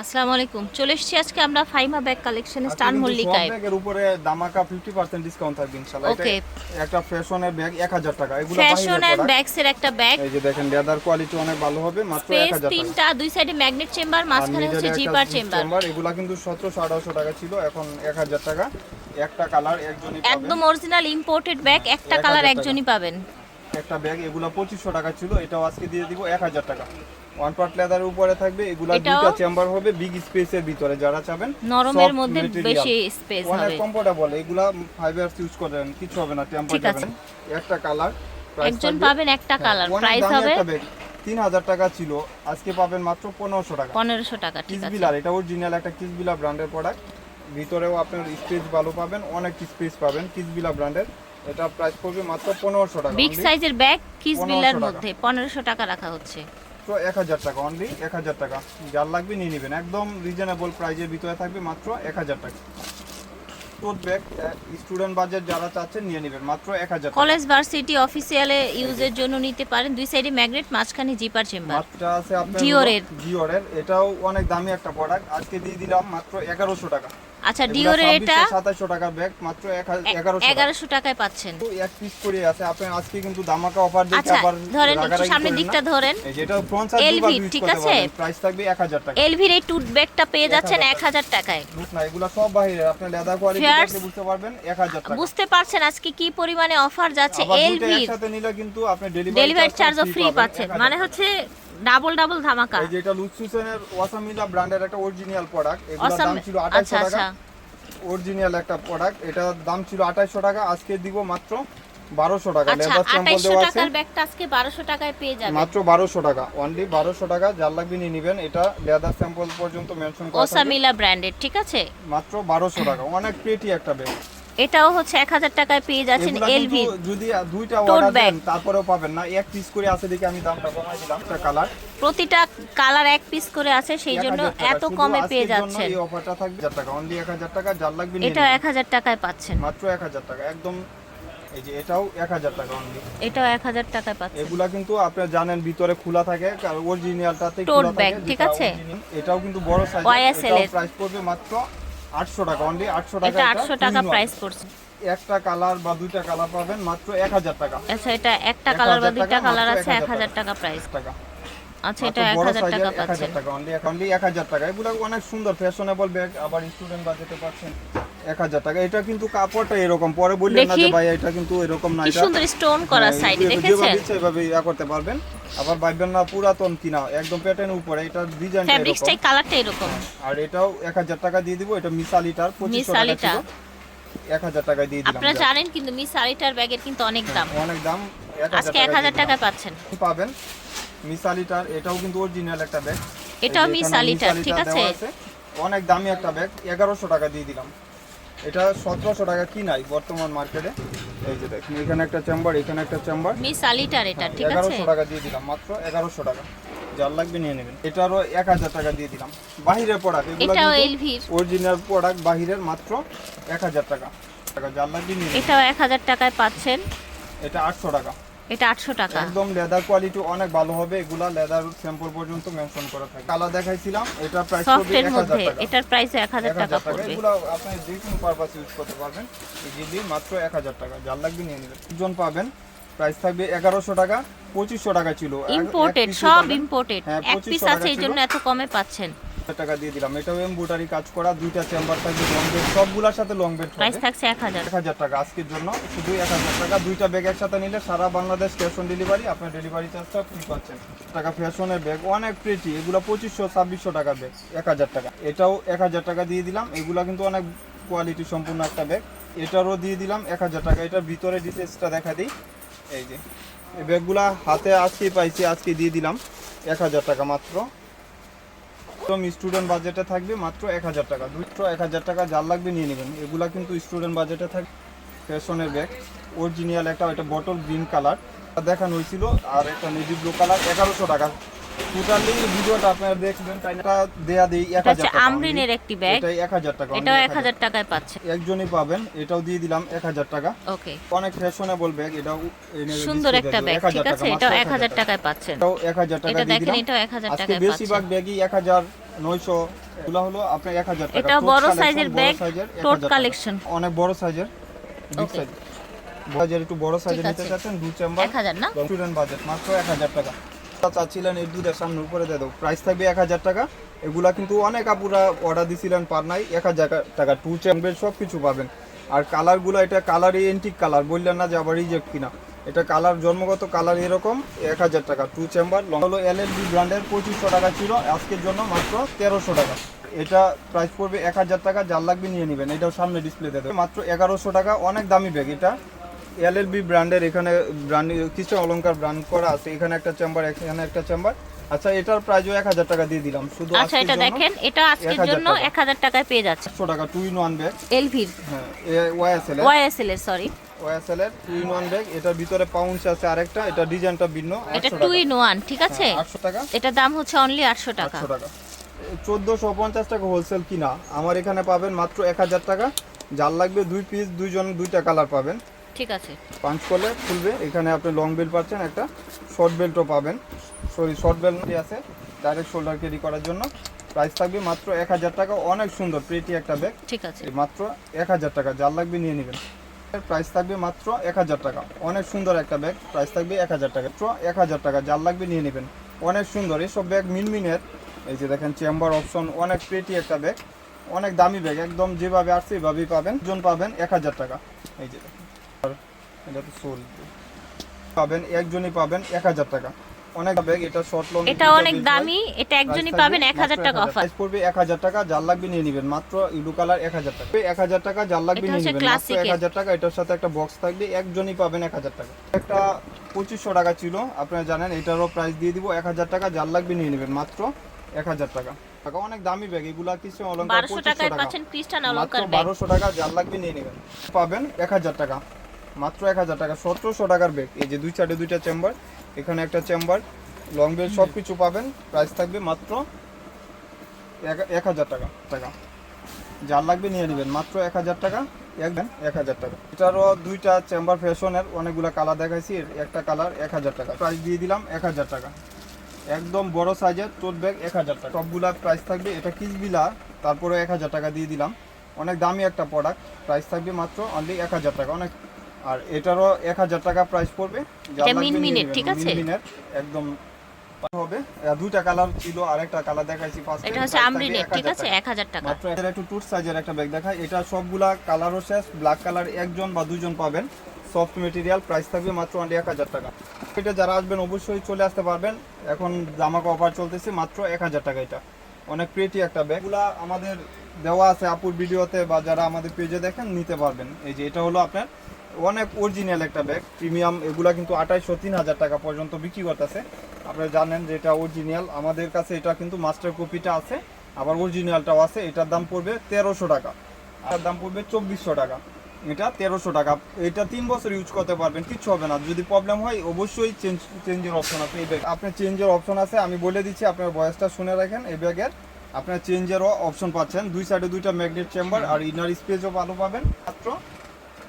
আসসালামু আলাইকুম। চলে এসেছি আজকে আমরা ফাইমা ব্যাগ কালেকশনে আজকে স্টান মল্লিকায়। ব্যাগের উপরে দামাকা 50% ডিসকাউন্ট থাকবে ইনশাআল্লাহ। Okay. একটা ফ্যাশনের ব্যাগ 1000 টাকা। এগুলো ফ্যাশন বাহিরের এন্ড ব্যাগস এর একটা ব্যাগ এই যে দেখেন লেদার কোয়ালিটি অনেক ভালো হবে মাত্র 1000 টাকা। তিনটা দুই সাইডে ম্যাগনেট চেম্বার মাঝখানে হচ্ছে জিপার চেম্বার এগুলা কিন্তু 1700 1800 টাকা ছিল এখন 1000 টাকা। একটা কালার একজনই পাবেন। একদম অরিজিনাল ইম্পোর্টেড ব্যাগ একটা কালার একজনই পাবেন। একটা ব্যাগ এগুলা 2500 টাকা ছিল এটাও আজকে দিয়ে দিব 1000 টাকা। ওয়ান পার্ট লেদারের উপরে থাকবে এগুলা? দুটো চেম্বার হবে বিগ স্পেসের ভিতরে যারা চাবেন নরমের মধ্যে বেশি স্পেস অনেক কমফোর্টেবল এগুলা ফাইবার ইউজ করেন কিছু হবে না টেম্পার যাবেন একটা কালার একজন পাবেন একটা কালার প্রাইস হবে তিন হাজার টাকা ছিল আজকে পাবেন মাত্র পনেরোশো টাকা। পনেরোশো টাকা কিসবিলার এটা অরিজিনাল একটা কিসবিলা ব্র্যান্ডের প্রোডাক্ট ভিতরেও আপনার স্পেস ভালো পাবেন অনেক স্পেস পাবেন কিসবিলা ব্র্যান্ডের এটা প্রাইস পড়বে মাত্র পনেরোশো টাকা বিগ সাইজের ব্যাগ মধ্যে পনেরোশো টাকা রাখা হচ্ছে। তো এক হাজার টাকা অনলি এক হাজার টাকা। যার লাগবে নিয়ে নেবেন। একদম রিজনেবল প্রাইজের ভিতরে থাকবে মাত্র এক হাজার টাকা। টোট ব্যাগ স্টুডেন্ট বাজেট যারা চাচ্ছেন নিয়ে নেবেন মাত্র এক হাজার কলেজ ভার্সিটি অফিসিয়ালে ইউজের জন্য নিতে পারেন। দুই সাইডে ম্যাগনেট মাঝখানে জিপার চেম্বার মাত্রা আছে আপনার ডিওরের। ডিওরের এটাও অনেক দামি একটা প্রোডাক্ট আজকে দিয়ে দিলাম মাত্র এগারোশো টাকা। আচ্ছা ডিওরের এটা সাতাশশো টাকার ব্যাগ মাত্র এগারোশো এগারোশো টাকায় পাচ্ছেন। তো এক পিস করে আছে। আপনি আজকে কিন্তু দামাকা অফার দিচ্ছে আচ্ছা ধরেন একটু সামনের দিকটা ধরেন। এই ফ্রন্ট সাইড LV, ইউজ ঠিক আছে? প্রাইস থাকবে 1000 টাকা। এলভির এই টুথ ব্যাগটা পেয়ে যাচ্ছেন 1000 এক হাজার টাকায়। লুক না এগুলো সব বাইরে আপনি লেদার কোয়ালিটি দেখলে বুঝতে পারবেন 1000 টাকা। বুঝতে পারছেন আজকে কি পরিমাণে অফার যাচ্ছে এলভি এলভির একসাথে নিলে কিন্তু আপনি ডেলিভারি ডেলিভারি চার্জও ফ্রি পাচ্ছেন। মানে হচ্ছে ডাবল ডাবল ধামাকা। এই যে এটা লুক্সুসেনের ওয়াসামিলা ব্র্যান্ডের একটা অরিজিনাল প্রোডাক্ট এগুলোর দাম ছিল আচ্ছা 2800 আচ্ছা। টাকা অরিজিনাল একটা প্রোডাক্ট এটার দাম ছিল 2800 টাকা আজকে দিব মাত্র 1200 টাকা। আচ্ছা লেদার স্যাম্পল দেওয়া আছে। টাকার ব্যাগটা আজকে বারোশো টাকায় পেয়ে যাবেন মাত্র 1200 টাকা। অনলি 1200 টাকা যার লাগবে নিয়ে নেবেন। এটা লেদার স্যাম্পল পর্যন্ত মেনশন করা থাকে ওসামিলা ব্র্যান্ডেড ঠিক আছে? মাত্র 1200 টাকা। অনেক প্রেটি একটা ব্যাগ এটাও হচ্ছে এক হাজার টাকায় পেয়ে যাচ্ছেন এলভি যদি দুইটা অর্ডার দেন তারপরেও পাবেন না। এক পিস করে আছে দেখে আমি দামটা কমাই দিলাম একটা কালার প্রতিটা কালার এক পিস করে আছে সেই জন্য এত কমে পেয়ে যাচ্ছেন। এই অফারটা থাকবে। 1000 টাকা অনলি 1000 টাকা যার লাগবে। এক হাজার টাকায় পাচ্ছেন। মাত্র 1000 টাকা একদম এই যে এটাও 1000 টাকা অনলি এটাও এক হাজার টাকায় পাচ্ছেন। এগুলা কিন্তু আপনারা জানেন ভিতরে খোলা থাকে আর অরিজিনালটাতে খোলা থাকে ঠিক আছে? এটাও কিন্তু বড় সাইজ এর। প্রাইস পড়বে মাত্র 800 টাকা অনলি 800 টাকা এটা আটশো টাকা। প্রাইস পড়ছে। একটা কালার বা দুইটা কালার পাবেন মাত্র 1000 টাকা। আচ্ছা এটা একটা কালার বা দুইটা কালার আছে এক হাজার টাকা। প্রাইস টাকা আচ্ছা এটা এক বড় হাজার সাইজের টাকা 1000 হাজার টাকা অনলি অনলি 1000 টাকা। এগুলো অনেক সুন্দর ফ্যাশনেবল ব্যাগ আবার স্টুডেন্ট বাজেটে পাচ্ছেন। 1000 টাকা। এটা কিন্তু কাপড়টা এরকম। পরে বললেন না যে ভাই এটা কিন্তু এরকম না এটা সুন্দর স্টোন করা হ্যাঁ, সাইডে দেখেছেন? যেভাবে ইচ্ছে এভাবে ইয়া করতে পারবেন। আবার ভাববেন না পুরাতন কিনা একদম প্যাটার্ন উপরে এটা ফ্যাব্রিক্সটাই কালারটা এরকম। আর এটাও 1000 টাকা দিয়ে দিব এটা মিসালিটার 2500 টাকা মিসালিটা। ছিল। 1000 টাকা দিয়ে দিলাম আপনারা জানেন কিন্তু মিস আরিটার ব্যাগের কিন্তু অনেক দাম। অনেক দাম 1000 আজকে এক হাজার টাকা পাচ্ছেন। পাবেন। এটাও কিন্তু অরিজিনাল একটা ব্যাগ। এটাও এই মিস আলিটার ঠিক আছে। অনেক দামি একটা ব্যাগ এগারোশো টাকা দিয়ে দিলাম। এটা সতেরোশো টাকা কি নাই বর্তমান মার্কেটে? এই যে দেখুন এখানে একটা চেম্বার এখানে একটা চেম্বার। মিস আলিটার এটা ঠিক আছে? এগারোশো টাকা দিয়ে দিলাম মাত্র এগারোশো টাকা। যার লাগবে নিয়ে নেবেন। এটারও এক হাজার টাকা দিয়ে দিলাম। বাহিরের প্রোডাক্ট এগুলো এটাও এলভির অরিজিনাল প্রোডাক্ট বাহিরের মাত্র এক হাজার টাকা। টাকা যার লাগবে নিয়ে এটাও এক হাজার টাকায় পাচ্ছেন। এটা আটশো টাকা। এটা আটশো টাকা। একদম লেদার কোয়ালিটি অনেক ভালো হবে এগুলা লেদার স্যাম্পল পর্যন্ত মেনশন করা থাকে। কালার দেখাইছিলাম এটা প্রাইস সফটের 1000 মধ্যে টাকা। এটার প্রাইস এক হাজার 1000 টাকা পড়বে। এগুলো আপনি যে কোনো পারপাস ইউজ করতে পারবেন। ইজিলি মাত্র 1000 টাকা। যার লাগবে নিয়ে নেবেন। দুজন পাবেন। প্রাইস থাকবে 1100 টাকা 2500 টাকা ছিল। ইম্পোর্টেড সব ইম্পোর্টেড হ্যাঁ, এক পিস আছে এই জন্য এত কমে পাচ্ছেন। 1000 টাকা দিয়ে দিলাম। এটাও এম এমব্রয়ডারি কাজ করা দুইটা চেম্বার থাকবে লং বেড সবগুলোর সাথে লং বেড প্রাইস থাকছে এক হাজার। 1000 টাকা আজকের জন্য শুধু 1000 টাকা। দুইটা ব্যাগ একসাথে নিলে সারা বাংলাদেশ ক্যাশ অন ডেলিভারি আপনার ডেলিভারি চার্জটা ফ্রি পাচ্ছেন। টাকা ফ্যাশনের ব্যাগ অনেক প্রেটি এগুলো পঁচিশশো ছাব্বিশশো টাকা ব্যাগ এক হাজার টাকা। এটাও এক হাজার টাকা দিয়ে দিলাম। এগুলো কিন্তু অনেক কোয়ালিটি সম্পূর্ণ একটা ব্যাগ এটারও দিয়ে দিলাম এক হাজার টাকা। এটার ভিতরে ডিটেলসটা দেখা দিই। এই যে এই ব্যাগগুলা হাতে আজকেই পাইছি আজকে দিয়ে দিলাম। এক হাজার টাকা মাত্র। একদম স্টুডেন্ট বাজেটে থাকবে মাত্র এক হাজার টাকা দুটো এক হাজার টাকা যার লাগবে নিয়ে নেবেন এগুলা কিন্তু স্টুডেন্ট বাজেটে থাকবে ফ্যাশনের ব্যাগ অরিজিনাল একটা ওইটা বটল গ্রিন কালার দেখানো হয়েছিল আর একটা নেভি ব্লু কালার এগারোশো টাকা টোটালি ভিডিওটা আপনারা দেখবেন দেয়া দিই আমরিনের একটি ব্যাগ টাকা এটাও টাকায় পাচ্ছে একজনই পাবেন এটাও দিয়ে দিলাম এক হাজার টাকা ওকে অনেক ফ্যাশনেবল ব্যাগ এটাও সুন্দর একটা ব্যাগ ঠিক আছে এটাও এক হাজার 1000 টাকায় পাচ্ছেন এটাও এক হাজার টাকা এটা দিয়ে দেখেন দিলাম আজকে বেশিরভাগ ব্যাগই এক হাজার নয়শো এগুলো হলো আপনার এক হাজার টাকা। এটা বড় সাইজের ব্যাগ, টাকা। collection। অনেক বড় সাইজের বিগ সাইজ বাজার একটু বড় সাইজের নিতে চাচ্ছেন দু চেম্বার এক হাজার না? স্টুডেন্ট বাজেট মাত্র এক হাজার টাকা। চাচ্ছিলেন এই দুধের সামনে উপরে দিয়ে দেবো প্রাইস থাকবে এক হাজার টাকা। এগুলা কিন্তু অনেক আপুরা অর্ডার দিছিলেন পার নাই এক হাজার টাকা। টু চেম্বার সব কিছু পাবেন। আর কালারগুলো এটা কালারই এন্টিক কালার বললেন না যে আবার রিজেক্ট কিনা। এটা কালার, জন্মগত কালার এরকম, এক হাজার টাকা টু চেম্বার হলো এল এল বি ব্র্যান্ডের পঁচিশশো টাকা ছিল, আজকের জন্য মাত্র তেরোশো টাকা। এটা প্রাইস পড়বে এক হাজার টাকা, যার লাগবে নিয়ে নেবেন, এটাও সামনে ডিসপ্লে দেবে। মাত্র এগারোশো টাকা, অনেক দামি ব্যাগ এটা। এল এল এলএলবি ব্র্যান্ডের এখানে ব্র্যান্ড কিছু অলঙ্কার ব্র্যান্ড করা আছে, এখানে একটা চেম্বার এখানে একটা চেম্বার আচ্ছা এটার প্রাইসও এক হাজার টাকা দিয়ে দিলাম। শুধু আচ্ছা এটা দেখেন এটা আজকের 1000 জন্য টাকা। এক হাজার টাকায় পেয়ে যাচ্ছে। একশো টাকা টু ইন ওয়ান ব্যাগ এলভির হ্যাঁ ওয়াইএসএল ওয়াইএসএল এর। সরি ওয়াইএসএল এর টু ইন ওয়ান ব্যাগ এটার ভিতরে পাউন্স আছে আরেকটা এটা ডিজাইনটা ভিন্ন এটা 800 টু ইন ওয়ান ঠিক আছে? হ্যাঁ, আটশো টাকা। এটার দাম হচ্ছে অনলি আটশো টাকা। আটশো টাকা। চোদ্দোশো পঞ্চাশ টাকা হোলসেল কিনা আমার এখানে পাবেন মাত্র এক হাজার টাকা। যার লাগবে দুই পিস দুইজন দুইটা কালার পাবেন। ঠিক আছে। পাঞ্চ করলে খুলবে। এখানে আপনি লং বেল্ট পাচ্ছেন একটা শর্ট বেল্টও পাবেন। সরি শর্ট বেল্ট আছে ডাইরেক্ট শোল্ডার ক্যারি করার জন্য। প্রাইস থাকবে মাত্র এক হাজার টাকা অনেক সুন্দর প্রেটি একটা ব্যাগ ঠিক আছে। মাত্র এক হাজার টাকা যার লাগবে নিয়ে নেবেন। প্রাইস থাকবে মাত্র এক হাজার টাকা অনেক সুন্দর একটা ব্যাগ প্রাইস থাকবে এক হাজার টাকা। মাত্র এক হাজার টাকা যার লাগবে নিয়ে নেবেন। অনেক সুন্দর এসব ব্যাগ মিনমিনের এই যে দেখেন চেম্বার অপশন অনেক প্রেটি একটা ব্যাগ অনেক দামি ব্যাগ একদম যেভাবে আসছে এভাবেই পাবেন। জন পাবেন এক হাজার টাকা। এই যে দেখেন এটা তো সোল পাবেন একজনই পাবেন এক হাজার টাকা। অনেক ব্যাগ এটা শর্ট লং এটা অনেক দামি এটা একজনই পাবেন এক হাজার টাকা অফার প্রাইস পড়বে এক হাজার টাকা যার লাগবে নিয়ে নেবেন মাত্র ইডু কালার এক হাজার টাকা এক হাজার টাকা যার লাগবে নিয়ে নেবেন মাত্র classic এক এর। হাজার টাকা এটার সাথে একটা বক্স থাকবে একজনই পাবেন এক হাজার টাকা একটা পঁচিশশো টাকা ছিল আপনারা জানেন এটারও প্রাইস দিয়ে দিব এক হাজার টাকা যার লাগবে নিয়ে নেবেন মাত্র এক হাজার টাকা টাকা অনেক দামি ব্যাগ এগুলা কিছু বারোশো পঁচিশশো টাকায় টাকা পাচ্ছেন খ্রিস্টান মাত্র ব্যাগ বারোশো টাকা যার লাগবে নিয়ে নেবেন পাবেন এক হাজার টাকা মাত্র এক হাজার টাকা সতেরোশো টাকার ব্যাগ এই যে দুই সাইডে দুইটা চেম্বার এখানে একটা চেম্বার লং বেল সব কিছু পাবেন। প্রাইস থাকবে মাত্র এক- এক হাজার টাকা টাকা। যার লাগবে নিয়ে নেবেন মাত্র এক হাজার টাকা একবেন এক হাজার টাকা। এটারও দুইটা চেম্বার ফ্যাশনের অনেকগুলো কালার দেখাইছি একটা কালার এক হাজার টাকা। প্রাইস দিয়ে দিলাম এক হাজার টাকা। একদম বড় সাইজের টোট ব্যাগ এক হাজার টাকা। সবগুলা প্রাইস থাকবে এটা কিসবিলা তারপরে এক হাজার টাকা দিয়ে দিলাম। অনেক দামি একটা প্রোডাক্ট প্রাইস থাকবে মাত্র অনলি এক হাজার টাকা। অনেক আর এটারও এক হাজার টাকা প্রাইস পড়বে। এটা মিনমিনের, ঠিক আছে? মিনমিনের, একদম হবে। দুইটা কালার ছিল আরেকটা কালার দেখাইছি ফার্স্ট এটা হচ্ছে আমরিনের ঠিক আছে? এক হাজার টাকা। মাত্র এর একটু টুট সাইজের একটা ব্যাগ দেখায় এটা সবগুলা কালারও শেষ ব্ল্যাক কালার একজন বা দুজন পাবেন। সফট মেটেরিয়াল প্রাইস থাকবে মাত্র অনলি এক হাজার টাকা। এটা যারা আসবেন অবশ্যই চলে আসতে পারবেন। এখন জামাকা অফার চলতেছে মাত্র এক হাজার টাকা এটা। অনেক প্রেটি একটা ব্যাগ এগুলা আমাদের দেওয়া আছে আপুর ভিডিওতে বা যারা আমাদের পেজে দেখেন নিতে পারবেন। এই যে এটা হলো আপনার অনেক অরিজিনাল একটা ব্যাগ প্রিমিয়াম এগুলা কিন্তু আঠাইশশো, তিন হাজার টাকা পর্যন্ত বিক্রি করতেছে। আপনারা জানেন যে এটা অরিজিনাল আমাদের কাছে এটা কিন্তু মাস্টার কপিটা আছে, আবার অরিজিনালটাও আছে, এটার দাম পড়বে তেরোশো টাকা। আর দাম পড়বে চব্বিশশো টাকা। এটা তেরোশো টাকা। এটা তিন বছর ইউজ করতে পারবেন, কিচ্ছু হবে না। যদি প্রবলেম হয়, অবশ্যই চেঞ্জ চেঞ্জের অপশন আছে এই ব্যাগ আপনার চেঞ্জের অপশন আছে, আমি বলে দিচ্ছি, আপনার বয়সটা শুনে রাখেন এই ব্যাগের আপনার চেঞ্জেরও অপশন পাচ্ছেন। দুই সাইডে দুইটা ম্যাগনেট চেম্বার আর ইনার স্পেসও ভালো পাবেন। মাত্র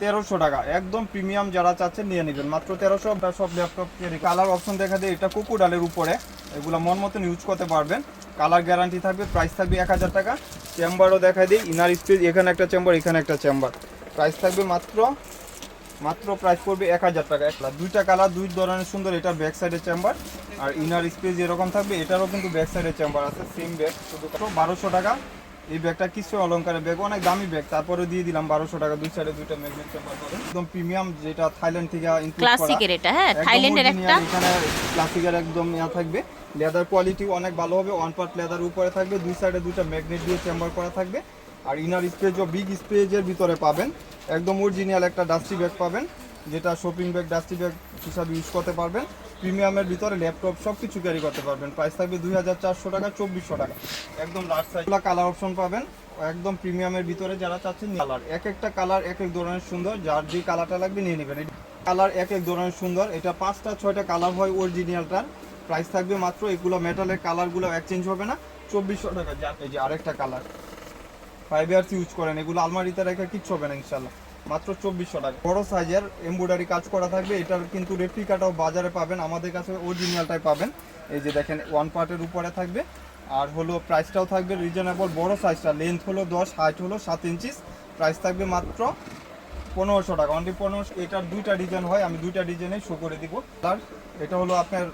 তেরোশো টাকা। একদম প্রিমিয়াম যারা চাচ্ছেন নিয়ে নেবেন। মাত্র তেরোশো সব ল্যাপটপ কালার অপশন দেখা দিয়ে। এটা কুকু ডালের উপরে। এগুলো মন মতন ইউজ করতে পারবেন। কালার গ্যারান্টি থাকবে প্রাইস থাকবে এক হাজার টাকা। চেম্বারও দেখা দিই ইনার স্পেস এখানে একটা চেম্বার এখানে একটা চেম্বার প্রাইস থাকবে মাত্র মাত্র প্রাইস পড়বে এক হাজার টাকা একটা দুইটা কালার দুই ধরনের সুন্দর। এটা ব্যাক সাইডের চেম্বার আর ইনার স্পেস যেরকম থাকবে, এটারও কিন্তু ব্যাক সাইডের চেম্বার আছে সেম ব্যাগ শুধু বারোশো টাকা। এই ব্যাগটা কিছু অলঙ্কারের ব্যাগ অনেক দামি ব্যাগ। তারপরে দিয়ে দিলাম বারোশো টাকা দুই সাইডে দুইটা ম্যাগনেট চেম্বার পাবেন একদম প্রিমিয়াম যেটা থাইল্যান্ড থেকে। ক্লাসিকের এটা হ্যাঁ একদম থাইল্যান্ডের একটা। এখানে ক্লাসিকের একদম ইয়া থাকবে। লেদার কোয়ালিটি অনেক ভালো হবে ওয়ান পার্ট লেদার উপরে থাকবে দুই সাইডে দুইটা ম্যাগনেট দিয়ে চেম্বার করা থাকবে। আর ইনার স্পেজ স্পেজও বিগ স্পেজের ভিতরে পাবেন। একদম অরিজিনাল একটা ডাস্টি ব্যাগ পাবেন। যেটা শপিং ব্যাগ ডাস্টি ব্যাগ হিসাবে ইউজ করতে পারবেন। প্রিমিয়ামের ভিতরে ল্যাপটপ সব কিছু ক্যারি করতে পারবেন। প্রাইস থাকবে দুই হাজার চারশো টাকা, চব্বিশশো টাকা। একদম লার্জ সাইজ কালার অপশন পাবেন। একদম প্রিমিয়ামের ভিতরে যারা চাচ্ছেন কালার এক একটা কালার এক এক ধরনের সুন্দর। যার যে কালারটা লাগবে নিয়ে নেবেন। কালার এক এক ধরনের সুন্দর। এটা পাঁচটা, ছয়টা কালার হয় অরিজিনালটার প্রাইস থাকবে মাত্র এগুলো মেটালের কালারগুলো এক্সচেঞ্জ হবে না। চব্বিশশো টাকা। যা এই যে আরেকটা কালার ফাইভ ইয়ার্স ইউজ করেন। এগুলো আলমারিতে রেখে কিচ্ছু হবে না ইনশাল্লাহ মাত্র চব্বিশশো টাকা। বড় সাইজের এমব্রয়ডারি কাজ করা থাকবে। এটার কিন্তু রেপ্লিকাটাও বাজারে পাবেন। আমাদের কাছে অরিজিনালটাই পাবেন। এই যে দেখেন ওয়ান পার্টের উপরে থাকবে। আর হলো প্রাইসটাও থাকবে রিজনেবল বড় সাইজটা লেন্থ হলো দশ হাইট হলো সাত ইঞ্চিস প্রাইস থাকবে মাত্র পনেরোশো টাকা। অনলি পনেরোশো এটার দুইটা ডিজাইন হয়। আমি দুইটা ডিজাইনে শো করে দিব। আর এটা হলো আপনার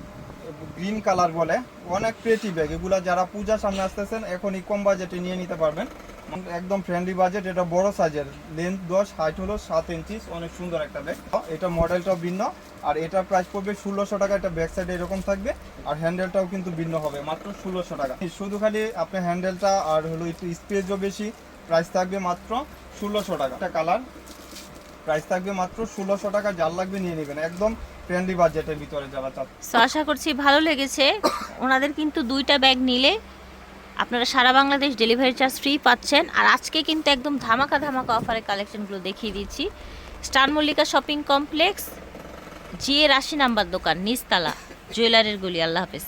গ্রিন কালার বলে। অনেক ক্রিয়েটিভ ব্যাগ এগুলো যারা পূজা সামনে আসতেছেন, এখনই কম বাজেটে নিয়ে নিতে পারবেন। একদম ফ্রেন্ডলি বাজেট এটা বড় সাইজের লেন্থ দশ হাইট হলো সাত ইঞ্চিস অনেক সুন্দর একটা ব্যাগ এটা মডেলটাও ভিন্ন, আর এটা প্রাইস পড়বে ষোলোশো টাকা, এটা ব্যাক সাইডে এরকম থাকবে, আর হ্যান্ডেলটাও কিন্তু ভিন্ন হবে, মাত্র ষোলোশো টাকা। শুধু খালি আপনার হ্যান্ডেলটা আর হলো একটু স্পেসও বেশি প্রাইস থাকবে মাত্র ষোলোশো টাকা। একটা কালার প্রাইস থাকবে মাত্র ষোলোশো টাকা, যার লাগবে নিয়ে নেবেন। একদম ফ্রেন্ডলি বাজেটের ভিতরে সো আশা করছি ভালো লেগেছে। ওনাদের কিন্তু দুইটা ব্যাগ নিলে আপনারা সারা বাংলাদেশ ডেলিভারি চার্জ ফ্রি পাচ্ছেন। আর আজকে কিন্তু একদম ধামাকা ধামাকা অফারের কালেকশনগুলো দেখিয়ে দিচ্ছি। স্টার মল্লিকা শপিং কমপ্লেক্স জিএ রাশি নাম্বার দোকান, নিচতলা জুয়েলারের গলি। আল্লাহ হাফেজ।